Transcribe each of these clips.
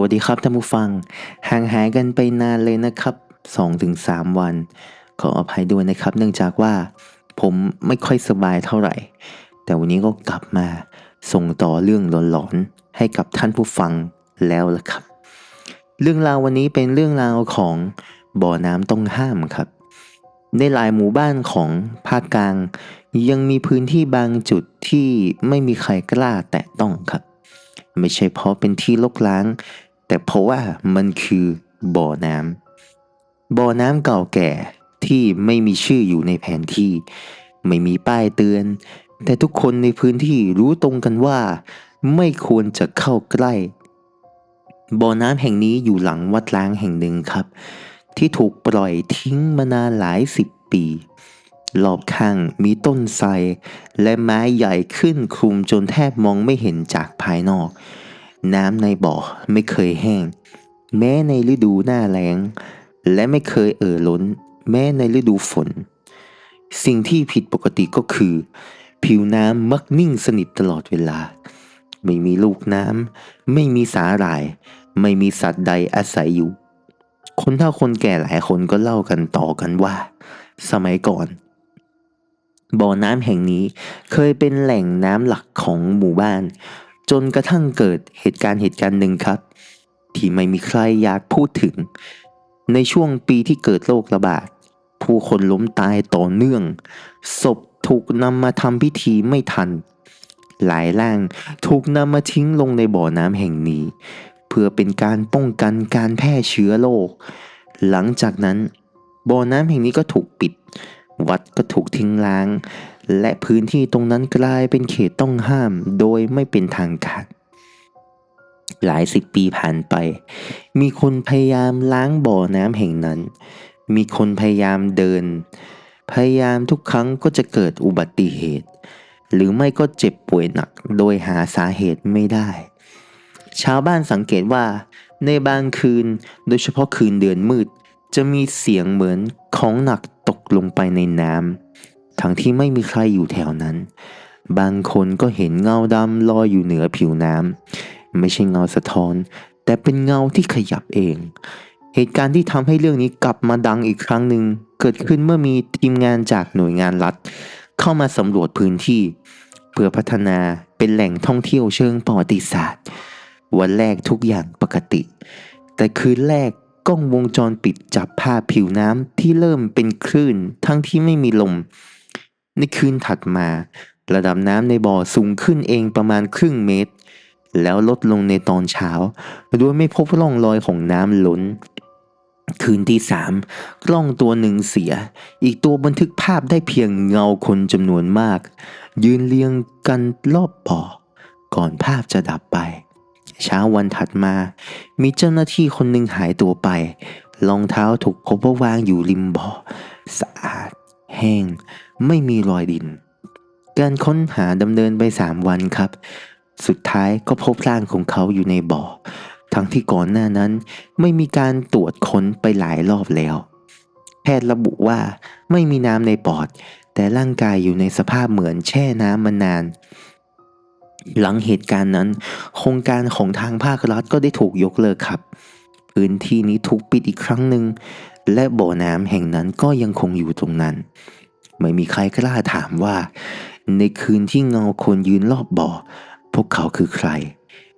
วัสดีครับท่านผู้ฟัง ห่างหายกันไปนานเลยนะครับ 2-3 วัน ขออภัยด้วยนะครับ เนื่องจากว่าผมไม่ค่อยสบายเท่าไหร่ แต่วันนี้ก็กลับมาส่งต่อเรื่องหลอนๆ ให้กับท่านผู้ฟังแล้วละครับ เรื่องราววันนี้เป็นเรื่องราวของบ่อน้ำต้องห้ามครับ ในหลายหมู่บ้านของภาคกลาง ยังมีพื้นที่บางจุดที่ไม่มีใครกล้าแตะต้องครับไม่ใช่เพราะเป็นที่ลกล้าง แต่เพราะว่ามันคือบ่อน้ำบ่อน้ำเก่าแก่ที่ไม่มีชื่ออยู่ในแผนที่ ไม่มีป้ายเตือน แต่ทุกคนในพื้นที่รู้ตรงกันว่า ไม่ควรจะเข้าใกล้ บ่อน้ำแห่งนี้อยู่หลังวัดล้างแห่งหนึ่งครับ ที่ถูกปล่อยทิ้งมานานหลายสิบปีรอบข้างมีต้นไทรและไม้ใหญ่ขึ้นคลุมจนแทบมองไม่เห็นจากภายนอก น้ำในบ่อไม่เคยแห้ง แม้ในฤดูหน้าแล้ง และไม่เคยเอ่อล้น แม้ในฤดูฝน สิ่งที่ผิดปกติก็คือ ผิวน้ำมักนิ่งสนิทตลอดเวลา ไม่มีลูกน้ำไม่มีสาหร่าย ไม่มีสัตว์ใดอาศัยอยู่ คนเฒ่าคนแก่หลายคนก็เล่ากันต่อกันว่า สมัยก่อนบ่อน้ำแห่งนี้เคยเป็นแหล่งน้ำหลักของหมู่บ้าน จนกระทั่งเกิดเหตุการณ์เหตุการณ์หนึ่งครับ ที่ไม่มีใครอยากพูดถึง ในช่วงปีที่เกิดโรคระบาด ผู้คนล้มตายต่อเนื่อง ศพถูกนำมาทำพิธีไม่ทัน หลายร่างถูกนำมาทิ้งลงในบ่อน้ำแห่งนี้ เพื่อเป็นการป้องกันการแพร่เชื้อโรคหลังจากนั้นบ่อน้ำแห่งนี้ก็ถูกปิด วัดก็ถูกทิ้งล้าง และพื้นที่ตรงนั้นกลายเป็นเขตต้องห้ามโดยไม่เป็นทางการ หลายสิบปีผ่านไป มีคนพยายามล้างบ่อน้ำแห่งนั้น มีคนพยายามเดิน พยายามทุกครั้งก็จะเกิดอุบัติเหตุ หรือไม่ก็เจ็บป่วยหนักโดยหาสาเหตุไม่ได้ ชาวบ้านสังเกตว่า ในบางคืนโดยเฉพาะคืนเดือนมืด จะมีเสียงเหมือนของหนักตกลงไปในน้ำ ทั้งที่ไม่มีใครอยู่แถวนั้น บางคนก็เห็นเงาดำลอยอยู่เหนือผิวน้ำไม่ใช่เงาสะท้อน แต่เป็นเงาที่ขยับเอง เหตุการณ์ที่ทำให้เรื่องนี้กลับมาดังอีกครั้งหนึ่งเกิดขึ้นเมื่อมีทีมงานจากหน่วยงานรัฐ เข้ามาสำรวจพื้นที่ เพื่อพัฒนาเป็นแหล่งท่องเที่ยวเชิงประวัติศาสตร์ วันแรกทุกอย่างปกติ แต่คืนแรกกล้องวงจรปิดจับภาพผิวน้ำที่เริ่มเป็นคลื่นทั้งที่ไม่มีลม ในคืนถัดมา ระดับน้ำในบ่อสูงขึ้นเองประมาณครึ่งเมตร แล้วลดลงในตอนเช้า โดยไม่พบร่องรอยของน้ำล้น คืนที่สามกล้องตัวหนึ่งเสีย อีกตัวบันทึกภาพได้เพียงเงาคนจำนวนมาก ยืนเรียงกันรอบบ่อ ก่อนภาพจะดับไป เช้าวันถัดมา มีเจ้าหน้าที่คนหนึ่งหายตัวไปรองเท้าถูกพบว่าวางอยู่ริมบ่อสะอาด แห้ง ไม่มีรอยดิน การค้นหาดำเนินไปสามวันครับ สุดท้ายก็พบร่างของเขาอยู่ในบ่อ ทั้งที่ก่อนหน้านั้นไม่มีการตรวจค้นไปหลายรอบแล้ว แพทย์ระบุว่าไม่มีน้ำในปอด แต่ร่างกายอยู่ในสภาพเหมือนแช่น้ำมานานหลังเหตุการณ์นั้น โครงการของทางภาครัฐก็ได้ถูกยกเลิกครับ พื้นที่นี้ถูกปิดอีกครั้งหนึ่ง และบ่อน้ำแห่งนั้นก็ยังคงอยู่ตรงนั้น ไม่มีใครกล้าถามว่า ในคืนที่เงาคนยืนรอบบ่อ พวกเขาคือใคร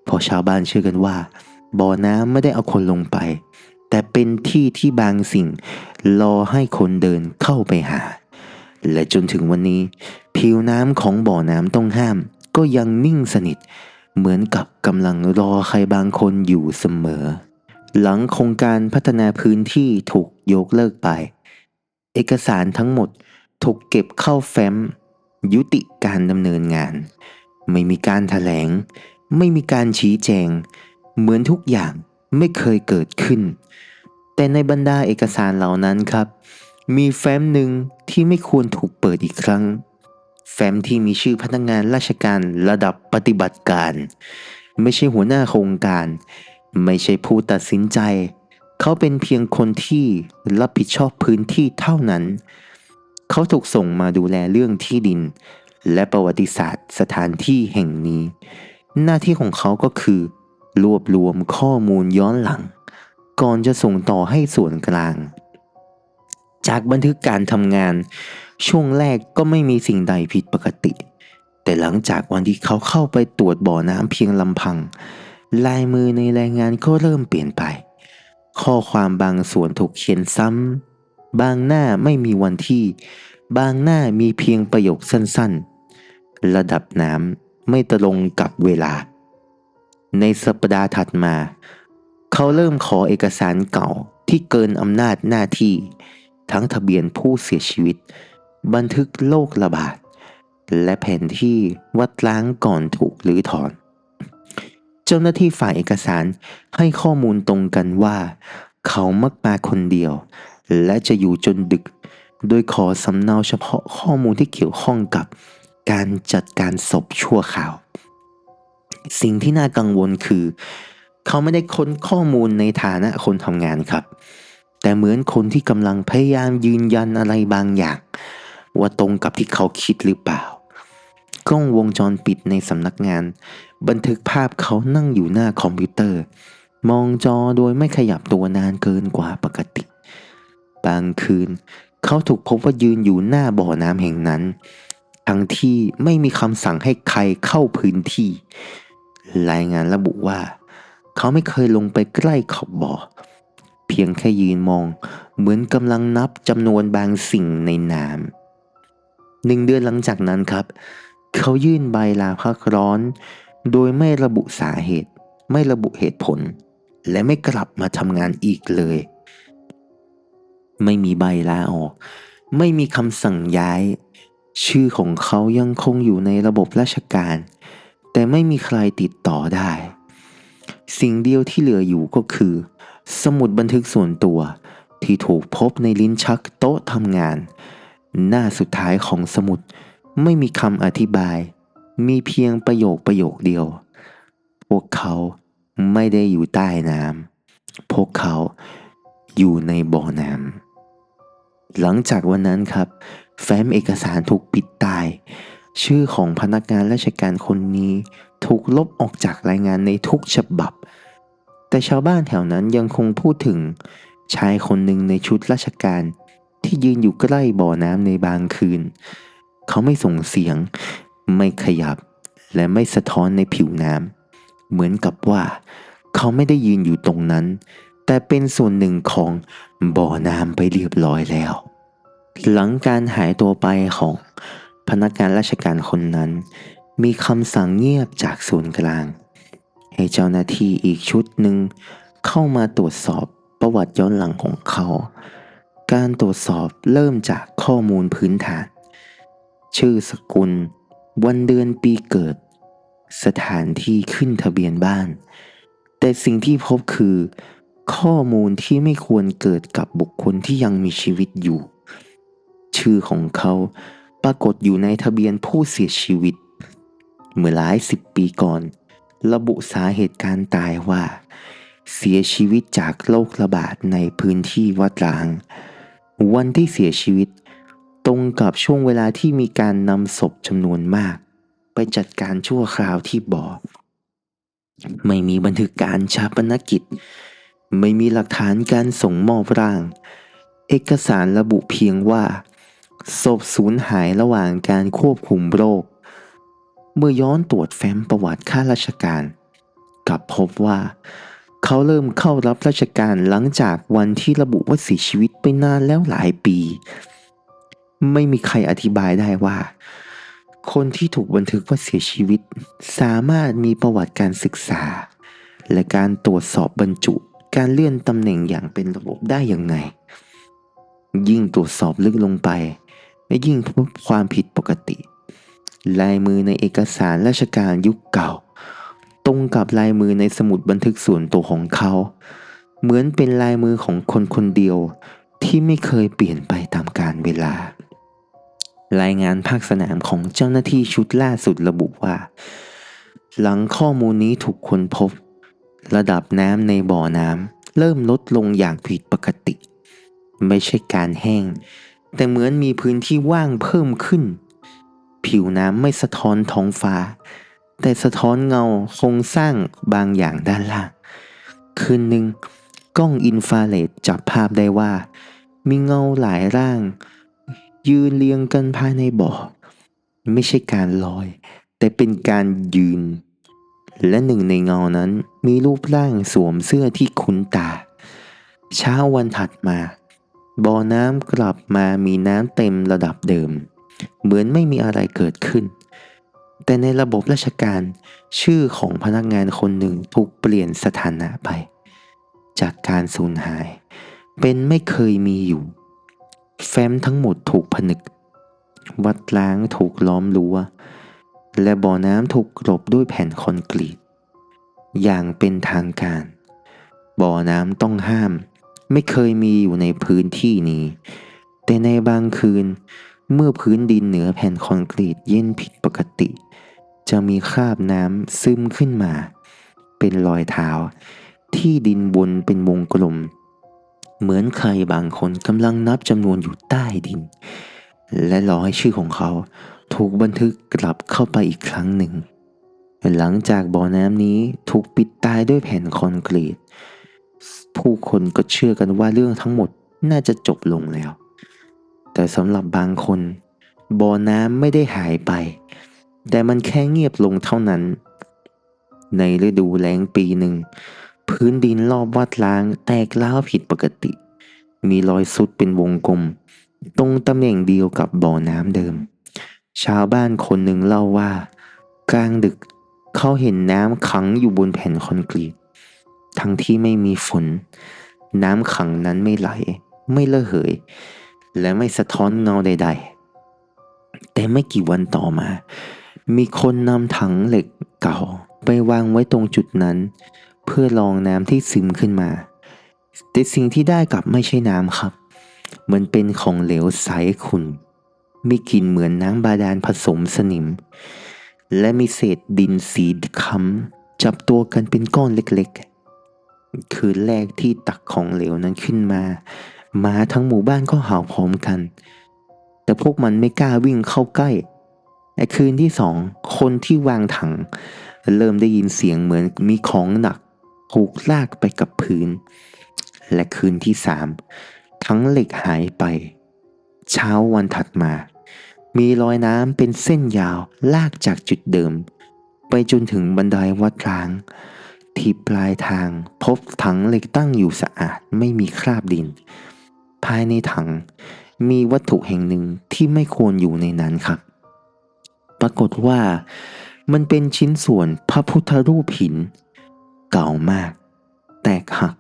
เพราะชาวบ้านเชื่อกันว่า บ่อน้ำไม่ได้เอาคนลงไป แต่เป็นที่ที่บางสิ่ง รอให้คนเดินเข้าไปหา และจนถึงวันนี้ ผิวน้ำของบ่อน้ำต้องห้าม ก็ยังนิ่งสนิท เหมือนกับกำลังรอใครบางคนอยู่เสมอ หลังโครงการพัฒนาพื้นที่ถูกยกเลิกไปเอกสารทั้งหมด ถูกเก็บเข้าแฟ้ม ยุติการดำเนินงาน ไม่มีการถแถลง ไม่มีการชี้แจง เหมือนทุกอย่างไม่เคยเกิดขึ้น แต่ในบรรดาเอกสารเหล่านั้นครับ มีแฟ้มหนึ่งที่ไม่ควรถูกเปิดอีกครั้ง แฟ้มที่มีชื่อพนักงานราชการระดับปฏิบัติการ ไม่ใช่หัวหน้าโครงการ ไม่ใช่ผู้ตัดสินใจ เขาเป็นเพียงคนที่รับผิดชอบพื้นที่เท่านั้น เขาถูกส่งมาดูแลเรื่องที่ดิน และประวัติศาสตร์สถานที่แห่งนี้ หน้าที่ของเขาก็คือ รวบรวมข้อมูลย้อนหลัง ก่อนจะส่งต่อให้ส่วนกลาง จากบันทึกการทำงาน ช่วงแรกก็ไม่มีสิ่งใดผิดปกติ แต่หลังจากวันที่เขาเข้าไปตรวจบ่อน้ำเพียงลำพัง ลายมือในรายงานก็เริ่มเปลี่ยนไป ข้อความบางส่วนถูกเขียนซ้ำ บางหน้าไม่มีวันที่ บางหน้ามีเพียงประโยคสั้นๆ ระดับน้ำไม่ตรงกับเวลา ในสัปดาห์ถัดมา เขาเริ่มขอเอกสารเก่าที่เกินอำนาจหน้าที่ ทั้งทะเบียนผู้เสียชีวิต บันทึกโรคระบาด และแผนที่วัดล้างก่อนถูกหรือถอน เจ้าหน้าที่ฝ่ายเอกสารให้ข้อมูลตรงกันว่า เขามักมาคนเดียว และจะอยู่จนดึก โดยขอสำเนาเฉพาะข้อมูลที่เกี่ยวข้องกับการจัดการศพชั่วข่าว สิ่งที่น่ากังวลคือ เขาไม่ได้ค้นข้อมูลในฐานะคนทำงานครับ แต่เหมือนคนที่กำลังพยายามยืนยันอะไรบางอย่าง ว่าตรงกับที่เขาคิดหรือเปล่ากล้องวงจรปิดในสำนักงาน บันทึกภาพเขานั่งอยู่หน้าคอมพิวเตอร์ มองจอโดยไม่ขยับตัวนานเกินกว่าปกติ บางคืน เขาถูกพบว่ายืนอยู่หน้าบ่อน้ำแห่งนั้น ทั้งที่ไม่มีคำสั่งให้ใครเข้าพื้นที่ รายงานระบุว่า เขาไม่เคยลงไปใกล้ขอบบ่อ เพียงแค่ยืนมอง เหมือนกำลังนับจำนวนบางสิ่งในน้ำหนึ่งเดือนหลังจากนั้นครับ เขายื่นใบลาพักร้อน โดยไม่ระบุสาเหตุ ไม่ระบุเหตุผล และไม่กลับมาทำงานอีกเลย ไม่มีใบลาออก ไม่มีคำสั่งย้าย ชื่อของเขายังคงอยู่ในระบบราชการ แต่ไม่มีใครติดต่อได้ สิ่งเดียวที่เหลืออยู่ก็คือ สมุดบันทึกส่วนตัวที่ถูกพบในลิ้นชักโต๊ะทำงาน หน้าสุดท้ายของสมุดไม่มีคำอธิบาย มีเพียงประโยคประโยคเดียว พวกเขาไม่ได้อยู่ใต้น้ำพวกเขาอยู่ในบ่อน้ำ หลังจากวันนั้นครับ แฟ้มเอกสารถูกปิดตาย ชื่อของพนักงานราชการคนนี้ ถูกลบออกจากรายงานในทุกฉบับ แต่ชาวบ้านแถวนั้นยังคงพูดถึงชายคนหนึ่งในชุดราชการที่ยืนอยู่ใกล้บ่อน้ำในบางคืน เขาไม่ส่งเสียง ไม่ขยับ และไม่สะท้อนในผิวน้ำ เหมือนกับว่า เขาไม่ได้ยืนอยู่ตรงนั้น แต่เป็นส่วนหนึ่งของบ่อน้ำไปเรียบร้อยแล้ว หลังการหายตัวไปของพนักงานราชการคนนั้น มีคำสั่งเงียบจากศูนย์กลาง ให้เจ้าหน้าที่อีกชุดหนึ่งเข้ามาตรวจสอบประวัติย้อนหลังของเขา การตรวจสอบเริ่มจากข้อมูลพื้นฐาน ชื่อสกุล วันเดือนปีเกิด สถานที่ขึ้นทะเบียนบ้าน แต่สิ่งที่พบคือ ข้อมูลที่ไม่ควรเกิดกับบุคคลที่ยังมีชีวิตอยู่ ชื่อของเขาปรากฏอยู่ในทะเบียนผู้เสียชีวิต เมื่อหลายสิบปีก่อน ระบุสาเหตุการตายว่า เสียชีวิตจากโรคระบาดในพื้นที่วัดร้าง วันที่เสียชีวิต ตรงกับช่วงเวลาที่มีการนำศพจำนวนมาก ไปจัดการชั่วคราวที่บ่อ ไม่มีบันทึกการชาปนกิจ ไม่มีหลักฐานการส่งมอบร่าง เอกสารระบุเพียงว่า ศพสูญหายระหว่างการควบคุมโรค เมื่อย้อนตรวจแฟ้มประวัติข้าราชการ กลับพบว่า เขาเริ่มเข้ารับราชการหลังจากวันที่ระบุว่าเสียชีวิตไปนานแล้วหลายปี ไม่มีใครอธิบายได้ว่า คนที่ถูกบันทึกว่าเสียชีวิต สามารถมีประวัติการศึกษา และการตรวจสอบบรรจุ การเลื่อนตำแหน่งอย่างเป็นระบบได้อย่างไง ยิ่งตรวจสอบลึกลงไปและยิ่งพบความผิดปกติ ลายมือในเอกสารราชการยุคเก่า ตรงกับลายมือในสมุดบันทึกส่วนตัวของเขา เหมือนเป็นลายมือของคนคนเดียวที่ไม่เคยเปลี่ยนไปตามกาลเวลา รายงานภาคสนามของเจ้าหน้าที่ชุดล่าสุดระบุว่า หลังข้อมูลนี้ถูกค้นพบ ระดับน้ำในบ่อน้ำเริ่มลดลงอย่างผิดปกติ ไม่ใช่การแห้ง แต่เหมือนมีพื้นที่ว่างเพิ่มขึ้น ผิวน้ำไม่สะท้อนท้องฟ้า แต่สะท้อนเงาโครงสร้างบางอย่างด้านล่าง คืนหนึ่งกล้องอินฟราเรดจับภาพได้ว่า มีเงาหลายร่าง ยืนเรียงกันภายในบ่อ ไม่ใช่การลอย แต่เป็นการยืน และหนึ่งในเงานั้นมีรูปร่างสวมเสื้อที่คุ้นตา เช้าวันถัดมาบ่อน้ำกลับมามีน้ำเต็มระดับเดิม เหมือนไม่มีอะไรเกิดขึ้น แต่ในระบบราชการชื่อของพนักงานคนหนึ่งถูกเปลี่ยนสถานะไป จากการสูญหาย เป็นไม่เคยมีอยู่ แฟ้มทั้งหมดถูกผนึก วัดล้างถูกล้อมรั้ว และบ่อน้ำถูกกลบด้วยแผ่นคอนกรีต อย่างเป็นทางการ บ่อน้ำต้องห้าม ไม่เคยมีอยู่ในพื้นที่นี้ แต่ในบางคืน เมื่อพื้นดินเหนือแผ่นคอนกรีตเย็นผิดปกติ จะมีคราบน้ำซึมขึ้นมา เป็นรอยเท้า ที่ดินบนเป็นวงกลม เหมือนใครบางคนกำลังนับจำนวนอยู่ใต้ดิน และรอให้ชื่อของเขา ถูกบันทึกกลับเข้าไปอีกครั้งหนึ่ง หลังจากบ่อน้ำนี้ถูกปิดตายด้วยแผ่นคอนกรีต ผู้คนก็เชื่อกันว่าเรื่องทั้งหมดน่าจะจบลงแล้ว แต่สำหรับบางคน บ่อน้ำไม่ได้หายไป แต่มันแค่เงียบลงเท่านั้น ในฤดูแล้งปีหนึ่ง พื้นดินรอบวัดล้างแตกร้าวผิดปกติ มีรอยซุดเป็นวงกลมตรงตำแหน่งเดียวกับบ่อน้ำเดิม ชาวบ้านคนหนึ่งเล่าว่า กลางดึกเขาเห็นน้ำขังอยู่บนแผ่นคอนกรีต ทั้งที่ไม่มีฝน น้ำขังนั้นไม่ไหล ไม่ระเหย และไม่สะท้อนเงาใด ๆ แต่ไม่กี่วันต่อมา มีคนนำถังเหล็กเก่า ไปวางไว้ตรงจุดนั้น เพื่อลองน้ำที่ซึมขึ้นมา แต่สิ่งที่ได้กลับไม่ใช่น้ำครับ มันเป็นของเหลวใสขุ่น มีกลิ่นเหมือนน้ำบาดาลผสมสนิม และมีเศษดินสีค้ำจับตัวกันเป็นก้อนเล็กๆ คืนแรกที่ตักของเหลวนั้นขึ้นมาหมาทั้งหมู่บ้านก็เห่าพร้อมกัน แต่พวกมันไม่กล้าวิ่งเข้าใกล้ในคืนที่สองคนที่วางถัง เริ่มได้ยินเสียงเหมือนมีของหนักถูกลากไปกับพื้น และคืนที่สามทั้งเหล็กหายไป เช้าวันถัดมา มีรอยน้ำเป็นเส้นยาวลากจากจุดเดิม ไปจนถึงบันไดวัดร้าง ที่ปลายทางพบถังเหล็กตั้งอยู่สะอาดไม่มีคราบดิน ภายในถังมีวัตถุแห่งหนึ่งที่ไม่ควรอยู่ในนั้นครับ ปรากฏว่ามันเป็นชิ้นส่วนพระพุทธรูปหิน เก่ามาก แตกหัก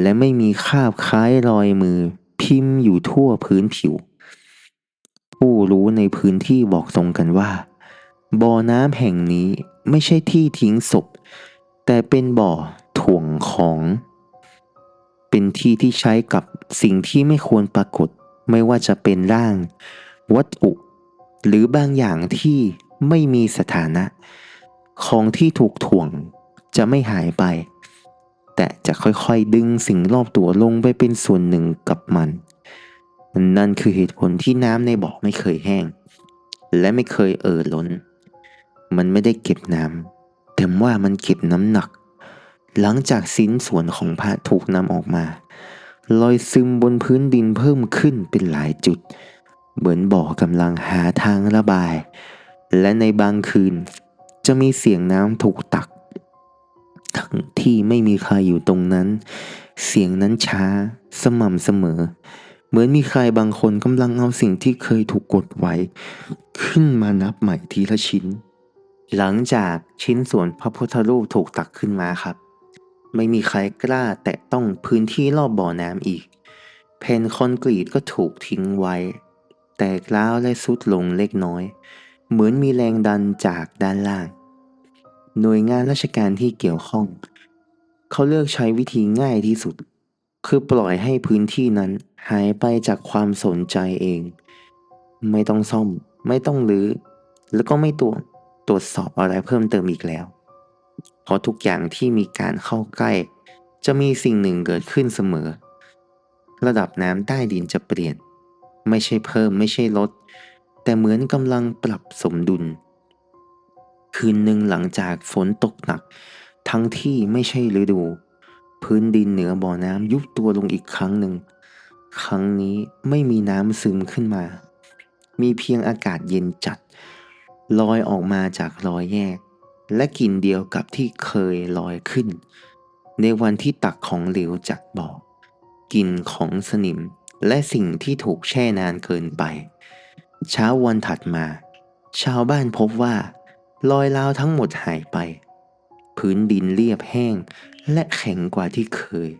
และไม่มีคราบคล้ายรอยมือพิมพ์อยู่ทั่วพื้นผิว ผู้รู้ในพื้นที่บอกตรงกันว่า บ่อน้ำแห่งนี้ไม่ใช่ที่ทิ้งศพ แต่เป็นบ่อถ่วงของ เป็นที่ที่ใช้กับสิ่งที่ไม่ควรปรากฏ ไม่ว่าจะเป็นร่าง วัตถุหรือบางอย่างที่ไม่มีสถานะ ของที่ถูกถ่วงจะไม่หายไป แต่จะค่อยๆดึงสิ่งรอบตัวลงไปเป็นส่วนหนึ่งกับมัน นั่นคือเหตุผลที่น้ำในบ่อไม่เคยแห้ง และไม่เคยเอ่อล้น มันไม่ได้เก็บน้ำแต่ว่ามันเก็บน้ำหนัก หลังจากสิ้นส่วนของพระถูกนำออกมารอยซึมบนพื้นดินเพิ่มขึ้นเป็นหลายจุด เหมือนบ่อกำลังหาทางระบาย และในบางคืน จะมีเสียงน้ำถูกตัก ทั้งที่ไม่มีใครอยู่ตรงนั้น เสียงนั้นช้าสม่ำเสมอ เหมือนมีใครบางคนกำลังเอาสิ่งที่เคยถูกกดไว้ ขึ้นมานับใหม่ทีละชิ้น หลังจากชิ้นส่วนพระพุทธรูปถูกตักขึ้นมาครับ ไม่มีใครกล้าแตะต้องพื้นที่รอบบ่อน้ำอีกแผ่นคอนกรีตก็ถูกทิ้งไว้ แตกร้าวและสุดลงเล็กน้อย เหมือนมีแรงดันจากด้านล่าง หน่วยงานราชการที่เกี่ยวข้อง เขาเลือกใช้วิธีง่ายที่สุด คือปล่อยให้พื้นที่นั้นหายไปจากความสนใจเอง ไม่ต้องซ่อม ไม่ต้องรื้อ แล้วก็ไม่ตรวจตรวจสอบอะไรเพิ่มเติมอีกแล้ว เพราะทุกอย่างที่มีการเข้าใกล้ จะมีสิ่งหนึ่งเกิดขึ้นเสมอ ระดับน้ำใต้ดินจะเปลี่ยน ไม่ใช่เพิ่มไม่ใช่ลด แต่เหมือนกำลังปรับสมดุล คืนหนึ่งหลังจากฝนตกหนัก ทั้งที่ไม่ใช่ฤดู พื้นดินเหนือบ่อน้ำยุบตัวลงอีกครั้งหนึ่ง ครั้งนี้ไม่มีน้ำซึมขึ้นมา มีเพียงอากาศเย็นจัด ลอยออกมาจากรอยแยก และกลิ่นเดียวกับที่เคยลอยขึ้น ในวันที่ตักของเหลวจากบ่อกลิ่นของสนิมและสิ่งที่ถูกแช่นานเกินไป เช้าวันถัดมา ชาวบ้านพบว่า รอยราวทั้งหมดหายไป พื้นดินเรียบแห้ง และแข็งกว่าที่เคย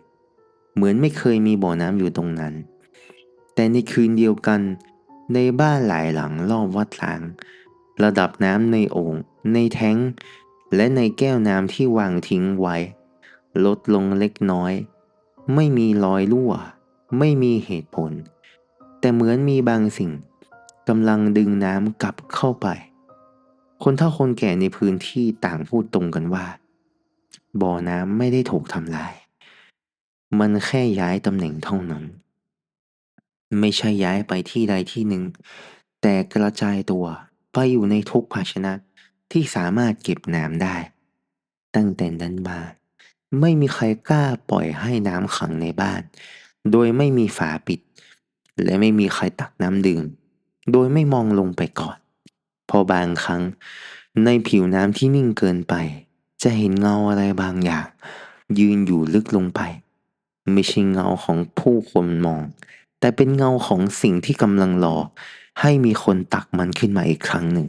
เหมือนไม่เคยมีบ่อน้ำอยู่ตรงนั้น แต่ในคืนเดียวกัน ในบ้านหลายหลังรอบวัดล้าง ระดับน้ำในโอ่งในแท้ง และในแก้วน้ำที่วางทิ้งไว้ ลดลงเล็กน้อย ไม่มีรอยรั่ว ไม่มีเหตุผล แต่เหมือนมีบางสิ่งกำลังดึงน้ำกลับเข้าไป คนเฒ่าคนแก่ในพื้นที่ต่างพูดตรงกันว่า บ่อน้ำไม่ได้ถูกทำลาย มันแค่ย้ายตำแหน่งเท่านั้น ไม่ใช่ย้ายไปที่ใดที่หนึ่ง แต่กระจายตัวไปอยู่ในทุกภาชนะที่สามารถเก็บน้ำได้ ตั้งแต่นั้นมา ไม่มีใครกล้าปล่อยให้น้ำขังในบ้าน โดยไม่มีฝาปิด และไม่มีใครตักน้ำดื่ม โดยไม่มองลงไปก่อนพราะบางครั้งในผิวน้ำที่นิ่งเกินไป จะเห็นเงาอะไรบางอย่าง ยืนอยู่ลึกลงไป ไม่ใช่เงาของผู้คนมอง แต่เป็นเงาของสิ่งที่กำลังรอให้มีคนตักมันขึ้นมาอีกครั้งหนึ่ง